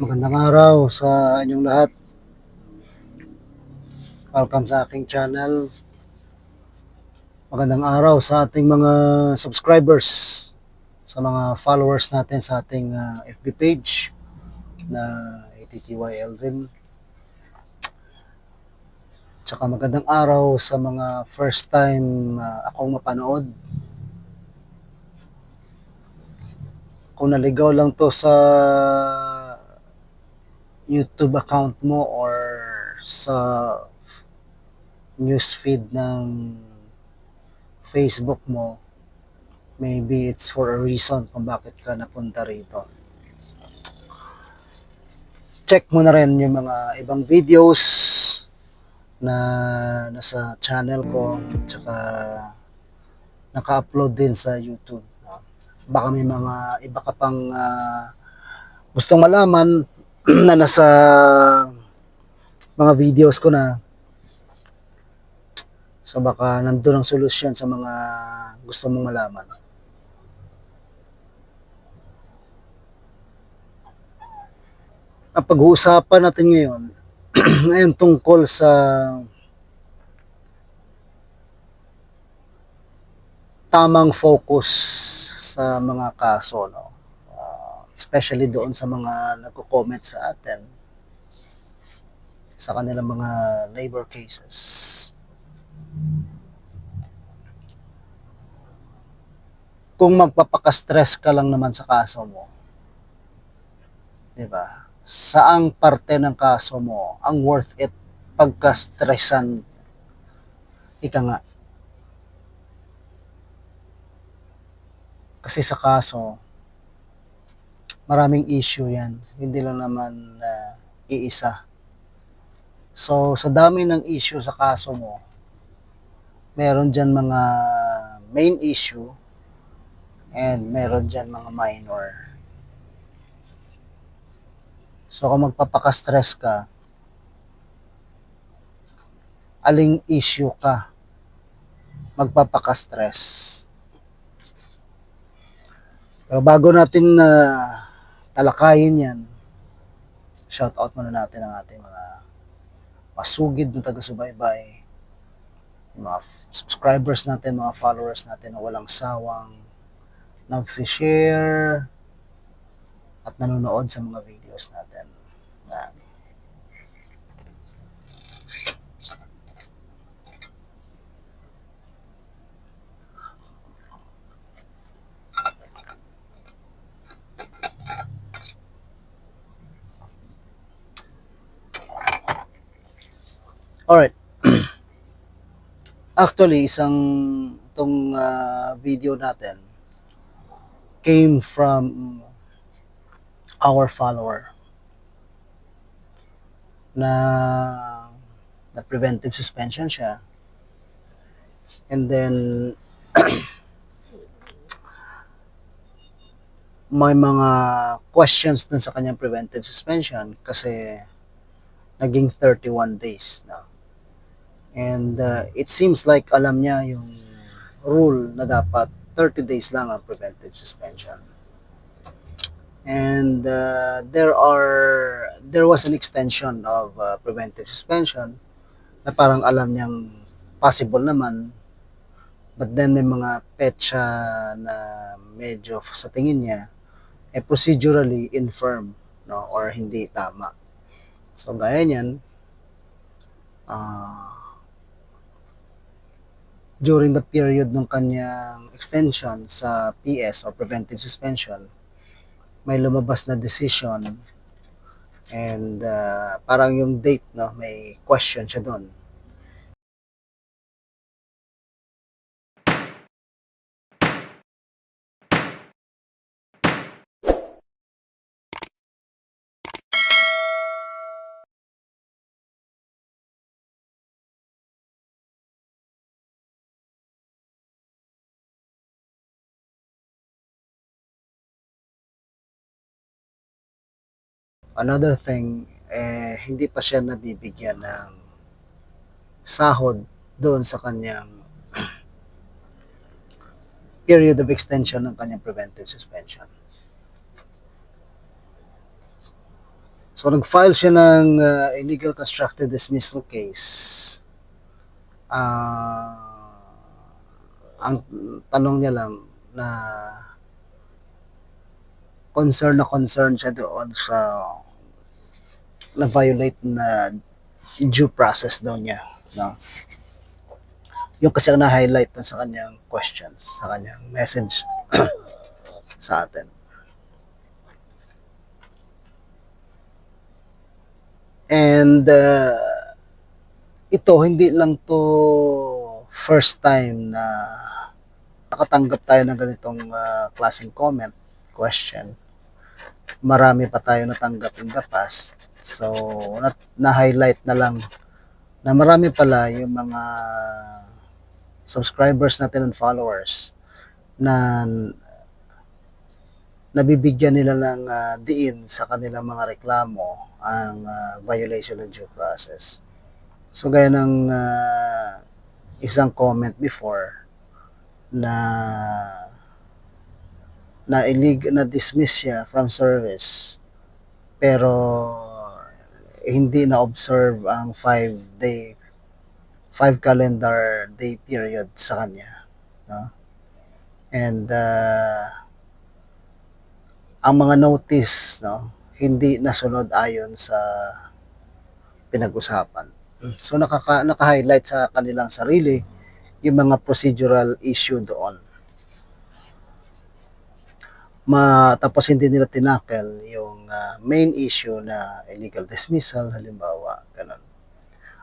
Magandang araw sa inyong lahat. Welcome sa aking channel. Magandang araw sa ating mga subscribers, sa mga followers natin sa ating ah, FB page na ATTY Elvin. Tsaka magandang araw sa mga first time ah, akong mapanood. Kung naligaw lang to sa YouTube account mo or sa newsfeed ng Facebook mo, maybe it's for a reason kung bakit ka napunta rito. Check mo na rin yung mga ibang videos na nasa channel ko, tsaka naka-upload din sa YouTube. Baka may mga iba ka pang ah, gustong malaman na nasa mga videos ko na So baka nandun ang solusyon sa mga gusto mong malaman. Ang pag-uusapan natin ngayon, ngayon tungkol sa tamang focus sa mga kaso, no? Especially doon sa mga nagko-comment sa atin sa kanilang mga labor cases. kung magpapaka-stress ka lang naman sa kaso mo, 'di ba? Saang parte ng kaso mo ang worth it pagka-stressan ika nga. Kasi sa kaso, maraming issue yan. Hindi lang naman na iisa. So, sa dami ng issue sa kaso mo, meron dyan mga main issue and meron dyan mga minor. So kung magpapaka-stress ka, aling issue ka magpapaka-stress? Pero bago natin na talakayin yan, shout out muna natin ang ating mga masugid na taga-subaybay, mga subscribers natin, mga followers natin na walang sawang nagsishare at nanonood sa mga videos natin. Yan. Alright. Actually, isang itong ah, video natin came from our follower na na preventive suspension siya. And then may mga questions dun sa kanyang preventive suspension kasi naging 31 days na. And uh, it seems like alam niya yung rule na dapat 30 days lang ang preventive suspension. And uh, there are there was an extension of uh, preventive suspension na parang alam niyang possible naman but then may mga petsa na medyo sa tingin niya eh procedurally infirm no or hindi tama. So gaya niyan ah during the period ng kanyang extension sa PS or preventive suspension, may lumabas na decision and uh, parang yung date, no, may question siya doon. Another thing, eh, hindi pa siya nabibigyan ng sahod doon sa kanyang period of extension ng kanyang preventive suspension. So, nag-file siya ng uh, illegal constructed dismissal case. Ah, ang tanong niya lang na concern na concern siya doon sa na violate na due process daw niya. No? Yung kasi ang na-highlight sa kanyang questions, sa kanyang message sa atin. And uh, ito, hindi lang to first time na nakatanggap tayo ng ganitong uh, klaseng comment, question. Marami pa tayo natanggap in the past. So, na, na-highlight na lang na marami pala yung mga subscribers natin and followers na nabibigyan nila ng uh, diin sa kanilang mga reklamo ang uh, violation ng due process. So gaya ng uh, isang comment before na na illeg na dismiss siya from service pero hindi na observe ang 5 day 5 calendar day period sa kanya no? And uh, ang mga notice no hindi nasunod ayon sa pinag-usapan. So nakaka naka-highlight sa kanilang sarili yung mga procedural issue doon ma tapos hindi nila tinakel yung uh, main issue na illegal dismissal halimbawa ganun.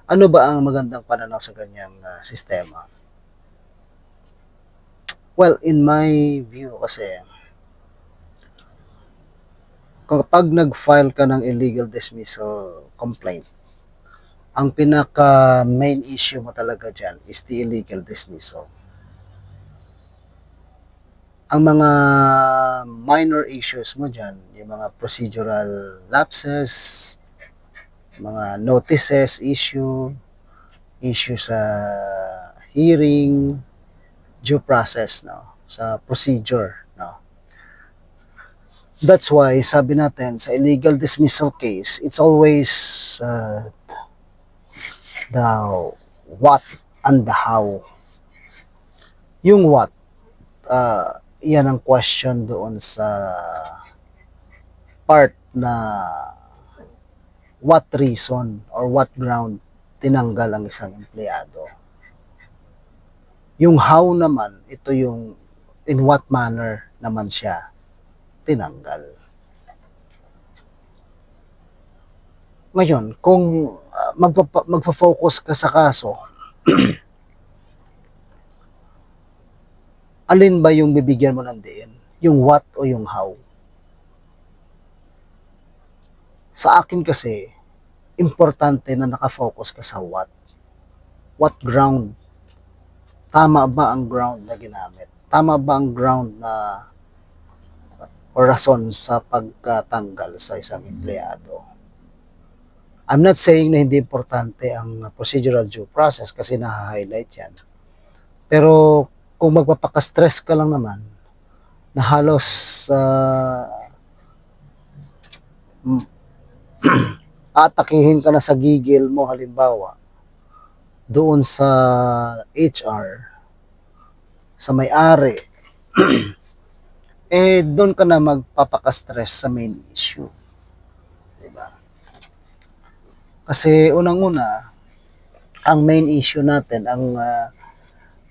Ano ba ang magandang pananaw sa ganyang uh, sistema? Well in my view kasi kapag nag-file ka ng illegal dismissal complaint ang pinaka main issue mo talaga dyan is the illegal dismissal ang mga minor issues mo dyan, yung mga procedural lapses, mga notices issue, issue sa hearing, due process, no? Sa procedure, no? That's why, sabi natin, sa illegal dismissal case, it's always uh, the what and the how. Yung what, uh, yan ang question doon sa part na what reason or what ground tinanggal ang isang empleyado. Yung how naman, ito yung in what manner naman siya tinanggal. Ngayon, kung uh, magpa- magfo-focus ka sa kaso, alin ba yung bibigyan mo ng diin? Yung what o yung how? Sa akin kasi, importante na nakafocus ka sa what. What ground? Tama ba ang ground na ginamit? Tama ba ang ground na o rason sa pagkatanggal sa isang empleyado? I'm not saying na hindi importante ang procedural due process kasi na-highlight yan. Pero kung magpapaka-stress ka lang naman, na halos uh, atakihin ka na sa gigil mo halimbawa doon sa HR sa may-ari eh doon ka na magpapaka-stress sa main issue. 'Di ba? Kasi unang-una ang main issue natin ang uh,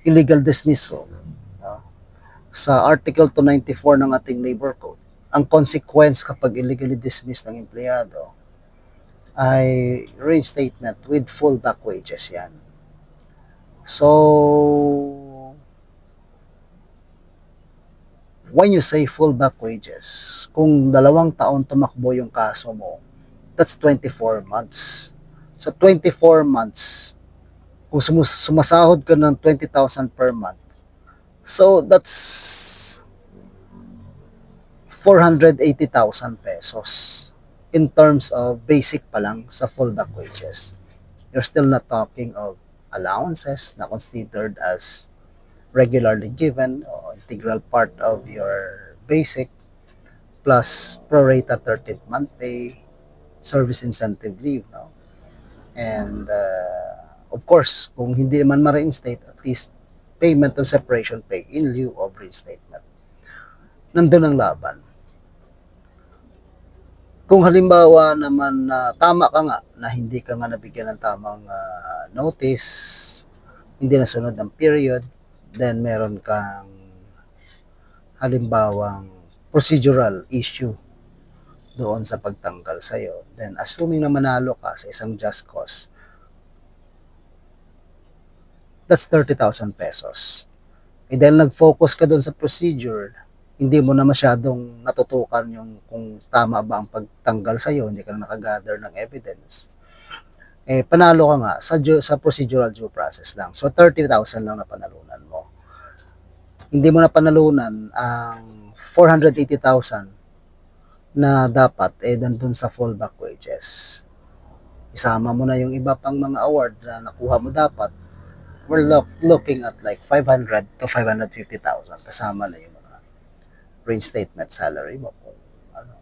illegal dismissal uh, sa Article 294 ng ating Labor Code. Ang consequence kapag illegally dismissed ng empleyado ay reinstatement with full back wages yan. So, when you say full back wages, kung dalawang taon tumakbo yung kaso mo, that's 24 months. Sa 24 months, kung sumus- sumasahod ka ng 20,000 per month, so that's 480,000 pesos in terms of basic pa lang sa full back wages. You're still not talking of allowances na considered as regularly given o integral part of your basic plus prorata 13th month pay service incentive leave. No? And uh, of course, kung hindi man ma-reinstate, at least payment of separation pay in lieu of reinstatement. Nandun ang laban. Kung halimbawa naman na tama ka nga na hindi ka nga nabigyan ng tamang ah, notice, hindi nasunod ang period, then meron kang halimbawang procedural issue doon sa pagtanggal sa'yo. Then, assuming na manalo ka sa isang just cause, that's 30,000 pesos. Eh dahil nag-focus ka doon sa procedure, hindi mo na masyadong natutukan yung kung tama ba ang pagtanggal sa'yo, hindi ka na nakagather ng evidence. Eh, panalo ka nga sa, sa procedural due process lang. So, 30,000 lang na panalunan mo. Hindi mo na panalunan ang 480,000 na dapat eh nandun sa fallback wages. Isama mo na yung iba pang mga award na nakuha mo dapat. We're look, looking at like 500 to 550,000 kasama na yung mga reinstatement salary mo. Kung, ano.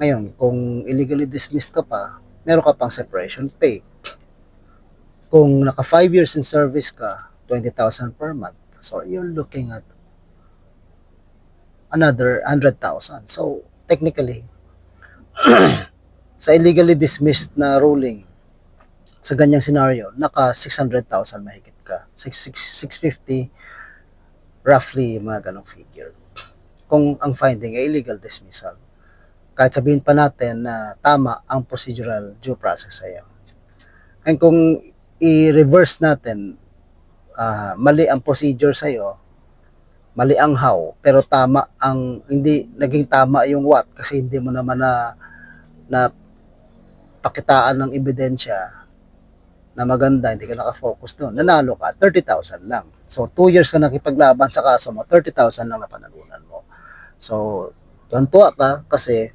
Ngayon, kung illegally dismissed ka pa, meron ka pang separation pay. Kung naka 5 years in service ka, 20,000 per month. So, you're looking at another 100,000. So, technically, sa illegally dismissed na ruling, sa ganyang scenario, naka 600,000 mahigit ka. 6, 650, roughly, mga ganong figure. Kung ang finding ay illegal dismissal. Kahit sabihin pa natin na tama ang procedural due process sa'yo. And kung i-reverse natin, ah, mali ang procedure sa'yo, mali ang how, pero tama ang, hindi naging tama yung what kasi hindi mo naman na, na pakitaan ng ebidensya na maganda, hindi ka nakafocus doon. Nanalo ka, 30,000 lang. So, 2 years ka nakipaglaban sa kaso mo, 30,000 lang na panalunan mo. So, tuwan-tuwa ka kasi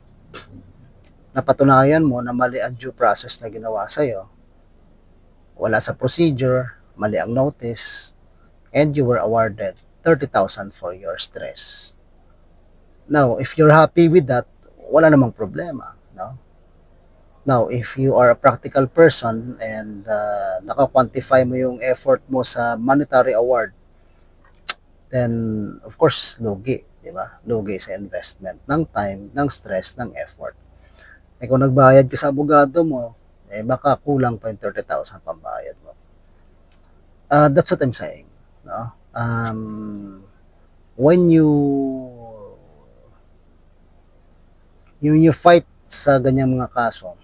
napatunayan mo na mali ang due process na ginawa sa'yo. Wala sa procedure, mali ang notice, and you were awarded 30,000 for your stress. Now, if you're happy with that, wala namang problema? Now, if you are a practical person and uh, naka-quantify mo yung effort mo sa monetary award, then of course, lugi, di ba? Lugi sa investment ng time, ng stress, ng effort. Eh kung nagbayad ka sa abogado mo, eh baka kulang pa yung 30,000 pambayad mo. Uh, that's what I'm saying, no? Um, when you yung you fight sa ganyang mga kaso,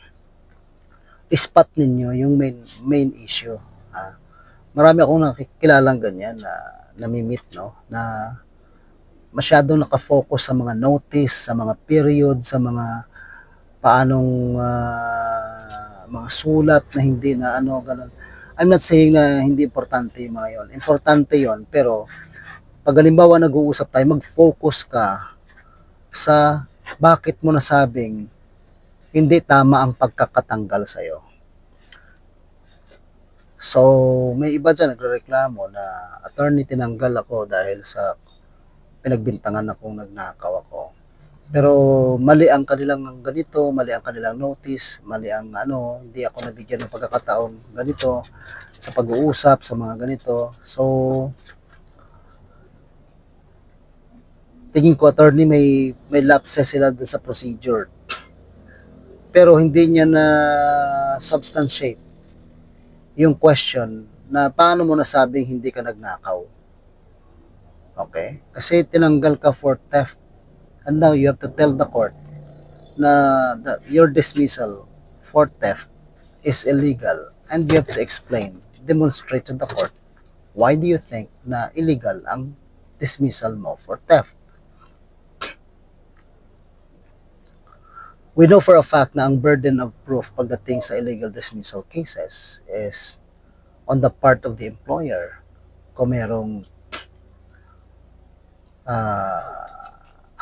spot ninyo yung main main issue. Ah, marami akong nakikilalang ganyan na namimit, no? Na masyadong nakafocus sa mga notice, sa mga period, sa mga paanong ah, mga sulat na hindi na ano, ganun. I'm not saying na hindi importante yung mga yon. Importante yon pero pag halimbawa nag-uusap tayo, mag-focus ka sa bakit mo nasabing hindi tama ang pagkakatanggal sa'yo. So, may iba dyan nagrereklamo na attorney tinanggal ako dahil sa pinagbintangan akong nagnakaw ako. Pero mali ang kanilang ganito, mali ang kanilang notice, mali ang ano, hindi ako nabigyan ng pagkakataon ganito sa pag-uusap sa mga ganito. So, tingin ko attorney may may lapses sila dun sa procedure. Pero hindi niya na substantiate yung question na paano mo nasabing hindi ka nagnakaw. Okay? Kasi tinanggal ka for theft and now you have to tell the court na that your dismissal for theft is illegal and you have to explain, demonstrate to the court why do you think na illegal ang dismissal mo for theft. We know for a fact na ang burden of proof pagdating sa illegal dismissal cases is on the part of the employer kung merong uh,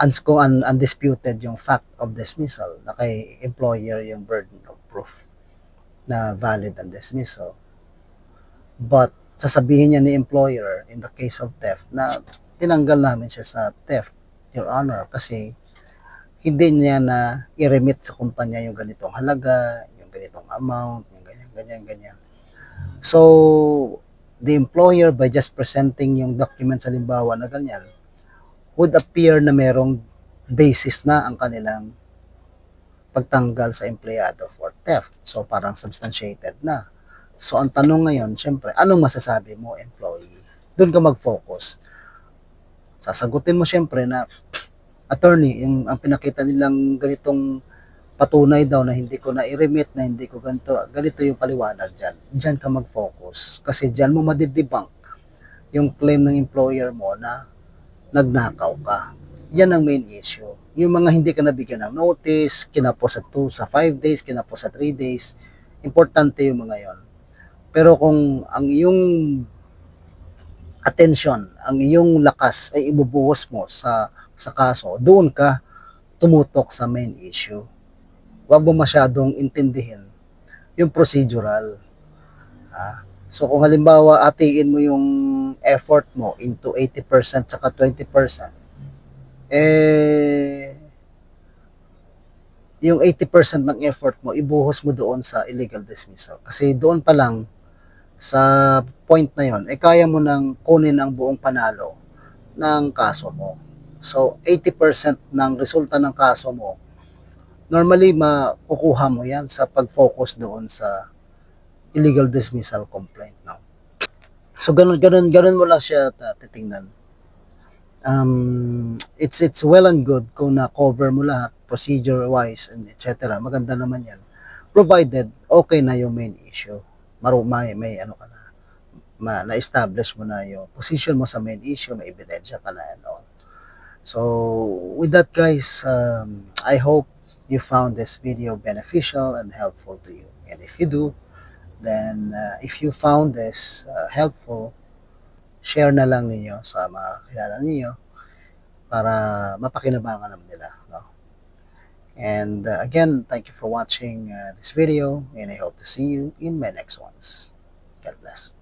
uns- kung un- undisputed yung fact of dismissal na kay employer yung burden of proof na valid ang dismissal. But sasabihin niya ni employer in the case of theft na tinanggal namin siya sa theft, Your Honor, kasi hindi niya na i-remit sa kumpanya yung ganitong halaga, yung ganitong amount, yung ganyan, ganyan, ganyan. So, the employer by just presenting yung documents halimbawa na ganyan would appear na merong basis na ang kanilang pagtanggal sa empleyado for theft. So, parang substantiated na. So, ang tanong ngayon, syempre, anong masasabi mo, employee? Doon ka mag-focus. Sasagutin mo syempre na, attorney, yung, ang pinakita nilang ganitong patunay daw na hindi ko na i-remit, na hindi ko ganito, ganito yung paliwanag dyan. Dyan ka mag-focus. Kasi dyan mo madidebunk yung claim ng employer mo na nagnakaw ka. Yan ang main issue. Yung mga hindi ka nabigyan ng notice, kinapos sa 2, sa 5 days, kinapos sa 3 days, importante yung mga yon. Pero kung ang iyong attention, ang iyong lakas ay ibubuhos mo sa sa kaso, doon ka tumutok sa main issue. Huwag mo masyadong intindihin yung procedural. Ah, so kung halimbawa atiin mo yung effort mo into 80% saka 20%, eh yung 80% ng effort mo, ibuhos mo doon sa illegal dismissal. Kasi doon pa lang, sa point na yon, eh kaya mo nang kunin ang buong panalo ng kaso mo. So, 80% ng resulta ng kaso mo, normally makukuha mo yan sa pag-focus doon sa illegal dismissal complaint. No? So, ganun, ganun, ganun mo lang siya titingnan. Um, it's, it's well and good kung na-cover mo lahat, procedure-wise, and etc. Maganda naman yan. Provided, okay na yung main issue. Maru, may, may ano ka na, ma, na-establish mo na yung position mo sa main issue, may ebidensya ka na and all. So, with that guys, um, I hope you found this video beneficial and helpful to you. And if you do, then uh, if you found this uh, helpful, share na lang ninyo sa mga kilala ninyo para mapakinabangan naman nila. No? And uh, again, thank you for watching uh, this video and I hope to see you in my next ones. God bless.